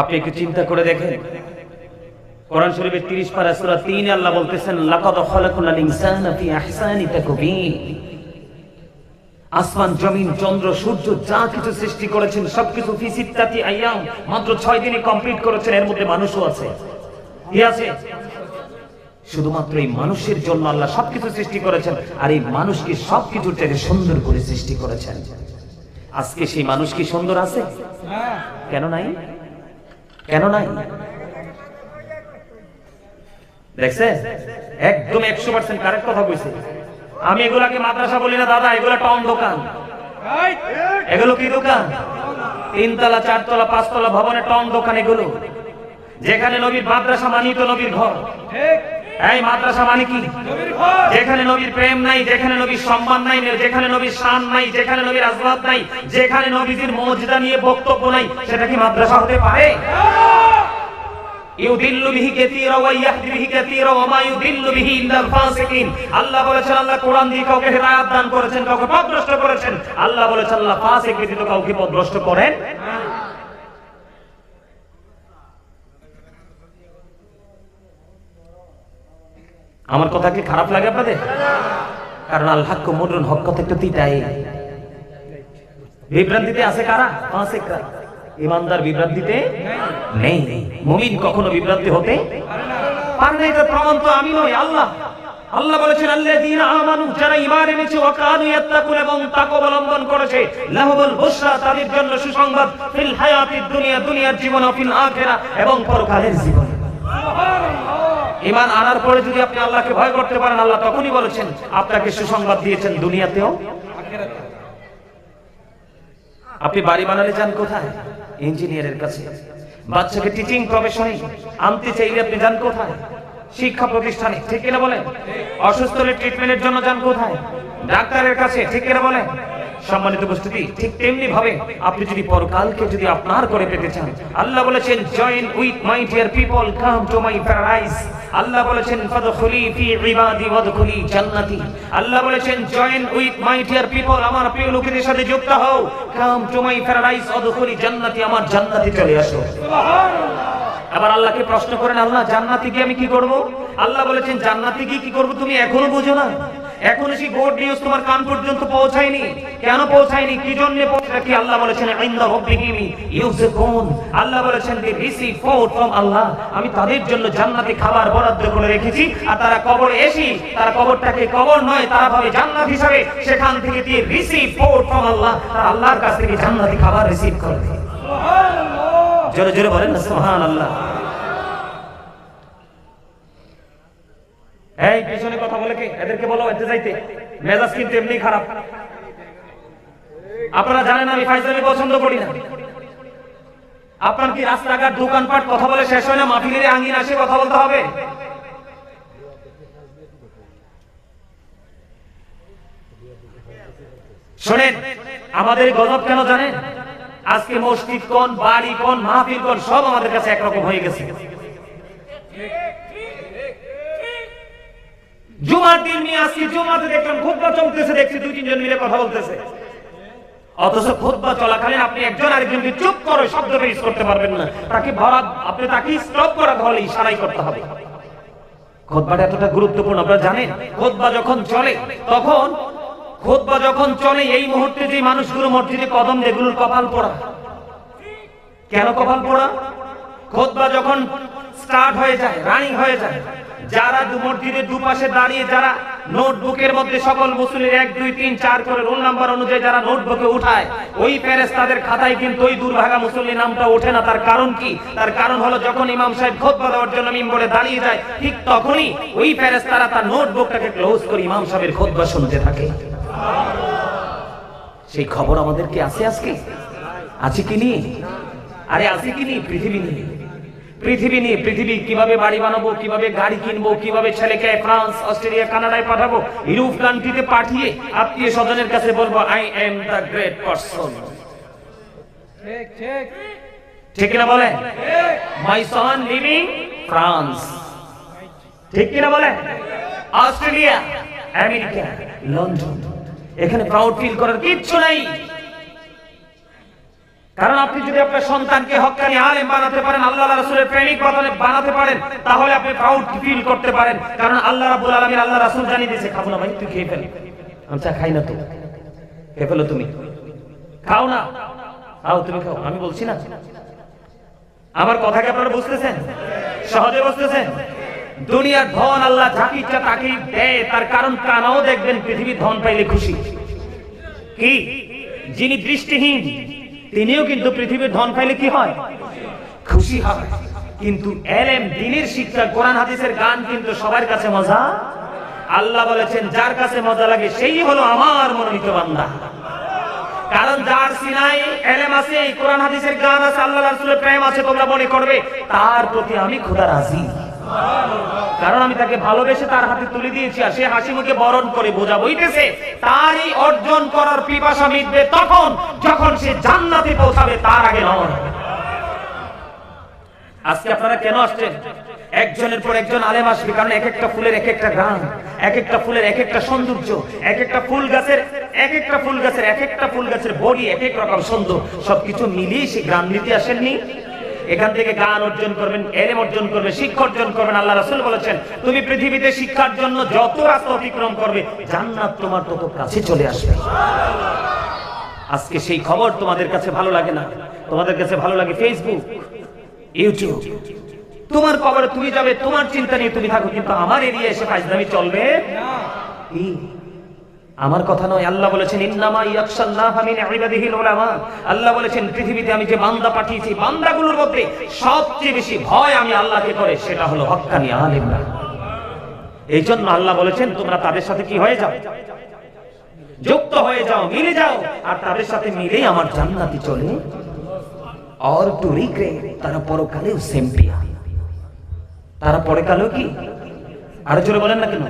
আপনি একটু চিন্তা করে দেখেন। কোরআন শরীফের 30 পারা সূরা 3 আল্লাহ বলতেছেন লাকাদ খালাকনাল ইনসানা ফি আহসানি তাকবীর। আসমান জমিন চন্দ্র সূর্য যা কিছু সৃষ্টি করেছেন সবকিছু ফি সিত্তাতি আইয়াম মাত্র 6 দিনে কমপ্লিট করেছেন এর মধ্যে মানুষও আছে। কি আছে? শুধুমাত্র এই মানুষের জন্য আল্লাহ সবকিছু সৃষ্টি করেছেন আর এই মানুষকে সবকিছুর থেকে সুন্দর করে সৃষ্টি করেছেন? আজকে সেই মানুষ কি সুন্দর আছে? কেন নাই? কেন নাই? দেখছেন একদম একশো পার্সেন্ট কারেক্ট কথা কইছে। আমি এগুলাকে মাদ্রাসা বলি না, দাদা, এগুলা টাউন দোকান। এগুলো কি দোকান? তিনতলা, চারতলা, পাঁচতলা ভবনের টাউন দোকান এগুলো। যেখানে নবীর মাদ্রাসা মানিত নবীর ঘর। এই মাদ্রাসা মানে কি? যেখানে নবীর প্রেম নাই, যেখানে নবীর সম্মান নাই, যেখানে নবীর শান নাই, যেখানে নবীর আজবাদ নাই, যেখানে নবীজির মর্যাদা নিয়ে বক্তব্য নাই, সেটা কি মাদ্রাসা হতে পারে? আল্লাহ বলেছেন, আল্লাহ কোরআন দিয়ে কাউকে হেদায়েত দান করেছেন, কাউকে পথভ্রষ্ট করেছেন। আল্লাহ বলেছেন, আল্লাহ ফাসিক কাউকে পথভ্রষ্ট করেন আমার কথা কি খারাপ লাগে আপনাদের? কারণ আল হক মুরুন হক কথা একটু তিতাই। বিভ্রান্তিতে আছে কারা? ফাসিকরা ইমানদার বিভ্রান্তিতে নেই। মুমিন কখনো বিভ্রান্তি হতে পারে না, এটা প্রমাণ তো আমি নই, আল্লাহ। আল্লাহ বলেছেন, আল্লাযীনা আমানু, যারা ঈমান এনেছে, ওয়া কানু ইয়াত্তাকুন এবং তাকওয়া অবলম্বন করেছে, লাহুমুল বুশরা, তাদের জন্য সুসংবাদ, ফিল হায়াতিদ দুনিয়া, দুনিয়ার জীবন ও ফিল আখিরা এবং পরকালের জীবন। ইমান আনার পরে যদি আপনি আল্লাহকে ভয় করতে পারেন, আল্লাহ তখনই বলেছেন, আপনাকে সুসংবাদ দিয়েছেন দুনিয়াতেও। আপনি বাড়ি বানালে যান কোথায়? ইঞ্জিনিয়ারের কাছে। বাচ্চাকে টিচিং প্রফেশনে আনতে চাইলে আপনি যান কোথায়? শিক্ষা প্রতিষ্ঠানে, ঠিক কিনা বলেন? অসুস্থ হলে ট্রিটমেন্টের জন্য যান কোথায়? ডাক্তারের কাছে, ঠিক কিনা বলেন? সম্মানিত উপস্থিতি, ঠিক তেমনি ভাবে আপনি যদি পরকালকে যদি আপনার করে পেতে চান, আল্লাহ বলেছেন join with my dear people come to my paradise আল্লাহ বলেছেন ফাদখুলি ফি ইবাদি ওয়াদখুলি জান্নাতি আল্লাহ বলেছেন join with my dear people আমার প্রিয় লোকেদের সাথে যুক্ত হও। কাম টু মাই প্যারাডাইস ওয়াদখুলি জান্নাতি আমার জান্নাতে চলে আসো। আবার আল্লাহকে প্রশ্ন করেন, আল্লাহ, জান্নাতে গিয়ে আমি কি করব? আল্লাহ বলেছেন, জান্নাতে গিয়ে কি করব তুমি এখনও বোঝো না? এখনও সেই গুড নিউজ তোমার কান পর্যন্ত পৌঁছায়নি। কেন পৌঁছায়নি? কি জন্য কি আল্লাহ বলেছেন? ইনদা রাব্বিহিম ইউযকুন। আল্লাহ বলেছেন দি রিসিভ ফুড ফ্রম আল্লাহ। আমি তাদের জন্য জান্নাতে খাবার বরাদ্দ করে রেখেছি। আর তারা কবরে এসি তারা কবরটাকে কবর নয় তারা ভাবে জান্নাত হিসাবে সেখান থেকে দিয়ে রিসিভ ফুড ফ্রম আল্লাহ। তারা আল্লাহর কাছ থেকে জান্নাতি খাবার রিসিভ করবে জোরে জোরে বলেন সুবহানাল্লাহ। এই, পিছনে কথা বলে কি? এদেরকে বলো এতে যাইতে। মেজাজ কিন্তু এমনি খারাপ। আপনারা জানেন আমি ফাইজলামি পছন্দ করি না। আপনার কি রাস্তাঘাট, দোকানপাট, কথা বলে শেষ হয় না? মাহফিলের আঙ্গিন আসে, কথা বলতে হবে। শোনেন, আমাদের গজব কেন জানেন? আজকে মসজিদ কোন, বাড়ি কোন, মাহফিল কোন, সব আমাদের কাছে একরকম হয়ে গেছে। জুমার দিন নিয়ে আসছি জুমাতে দেখলাম খুতবা চলতেছে, দেখছি দুই তিনজন মিলে কথা বলতেছে। অথচ খুতবা চলাকালীন আপনি একজন আরেকজনকে চুপ করে শব্দ বেশ করতে পারবেন না। তাকে ভরা, আপনি তাকে স্টপ করা হলে ইশারাই করতে হবে। খুতবাটা এতটা গুরুত্বপূর্ণ, আপনারা জানেন? খুতবা যখন চলে, তখন খুতবা যখন চলে, এই মুহূর্তে যে মানুষগুলো মসজিদে কদম যেগুলোর কপাল পড়া। কেন কপাল পড়া? খুতবা যখন স্টার্ট হয়ে যায় রানিং হয়ে যায়। যারা মসজিদের দুপাশে দাঁড়িয়ে, যারা নোটবুকের মধ্যে সকল মুসলিমের এক, দুই, তিন, চার করে রোল নাম্বার অনুযায়ী যারা নোটবুকে উঠায়, ওই প্যারেস তাদের খাতায় কিন্তু ওই দুর্ভাগা মুসল্লি নামটা ওঠে না। তার কারণ কি? তার কারণ হলো যখন ইমাম সাহেব খোদবা দেওয়ার জন্য মিম্বরে দাঁড়িয়ে যায়, ঠিক তখনই ওই প্যারেস তারা তার নোটবুকটাকে ক্লোজ করে ইমাম সাহেবের খোদবা শুনতে থাকে। সেই খবর আমাদের কি আছে আজকে? আছে কি নিয়ে? আরে, আছে কি নিয়ে? পৃথিবী নিয়ে। পৃথিবী নিয়ে পৃথিবী কীভাবে বাড়ি বানাবো কীভাবে গাড়ি কিনবো কীভাবে ছেলেকে ফ্রান্স অস্ট্রেলিয়া কানাডায় পাঠাবো ইউরোপ কান্ট্রিতে পাঠিয়ে আত্মীয় স্বজনের কাছে বলব I am the great person ঠিক ঠিক। ঠিক কিনা বলে? মাই সন লিভিং ফ্রান্স ঠিক কিনা বলে? Australia America London. এখানে প্রাউড ফিল করার কিচ্ছু নাই। কারণ আপনি যদি আপনার সন্তানকে হক্কানি আলেম বানাতে পারেন, আল্লাহ রাসূলের প্রেমিক বানাতে বানাতে পারেন, তাহলে আপনি প্রাউড ফিল করতে পারেন। কারণ আল্লাহ রাব্বুল আলামিন আল্লাহ রাসূল জানিয়ে দিয়েছে, খাব না ভাই, তুই খেয়ে ফেল। আমি চা খাই না তো। খেয়ে ফেলো তুমি। খাও না। খাও, তুমি খাও। আমি বলছি না। আমার কথা কি আপনারা বুঝতেছেন? সহজে বুঝতেছেন? দুনিয়ার ধন আল্লাহ যাকে ইচ্ছা তাকেই দেয়, তার কারণ কানাও দেখবেন, পৃথিবীর ধন পাইলে খুশি। কি? যিনি দৃষ্টিহীন তিনিও কিন্তু পৃথিবীর ধন পাইলে কি হয়? খুশি হয়। কিন্তু এলেম, দিনের শিক্ষা, কোরআন, হাদিসের গান কিন্তু সবার কাছে মজা। আল্লাহ বলেছেন, যার কাছে মজা লাগে, সেই হলো আমার মনোনীত বান্দা। কারণ যার সিনাই এলেম আছে এই কোরআন, হাদিসের গান আছে আল্লাহ রাসূলের প্রেম আছে, তোমরা মনে করবে, তার প্রতি আমি খোদা রাজি। কারণ আমি তাকে ভালোবেসে তার হাতে তুলে দিয়েছি আর সে হাসি মুখে বরণ করে বোঝা বইতেছে, তারই অর্জন করার পিপাসা মিটবে তখন যখন সে জান্নাতে পৌঁছাবে, তার আগে নয়। আজকে আপনারা কেন আসছেন? একজনের পর একজন আলেম আসবে, কারণ এক একটা ফুলের এক একটা এক একটা ফুলের এক একটা সৌন্দর্য, এক একটা ফুল গাছের, এক একটা ফুল গাছের, এক একটা ফুল গাছের বডি এক এক রকম সুন্দর, সবকিছু মিলিয়ে সে গ্রাম নিতে আসেননি। এখান থেকে গান অর্জন করবেন, এলেম অর্জন করবেন, শিক্ষা অর্জন করবেন। আল্লাহ রাসুল বলেছেন, তুমি পৃথিবীতে শিক্ষার জন্য যত রাস্তা অতিক্রম করবে, জান্নাত তোমার তত কাছে চলে আসবে। আজকে সেই খবর তোমাদের কাছে ভালো লাগে না? তোমাদের কাছে ভালো লাগে ফেসবুক ইউটিউব তোমার খবরে তুমি যাবে, তোমার চিন্তা নিয়ে তুমি থাকো, কিন্তু আমার এরিয়া এসে ফাইজদামি চলবে? কি? আমার কথা নয়, আল্লাহ বলেছেন, ইন্নামা আল্লাহ বলেছেন, পৃথিবীতে আমি যে বান্দা পাঠিয়েছি, বান্দাগুলোর মধ্যে সবচেয়ে বেশি ভয় আমি আল্লাহকে করে, সেটা হলো হক্কানি আলিমরা। এই জন্য আল্লাহ বলেছেন, তোমরা তাদের সাথে কি হয়ে যাও? যুক্ত হয়ে যাও, মিলে যাও, আর তাদের সাথে মিলেই আমার জান্নাতি চলে। অর টু রিগ্রেট তারা পরকালেও সেম্পিয়া তারা পরকালেও কি? আরও জোরে বলেন না কেন?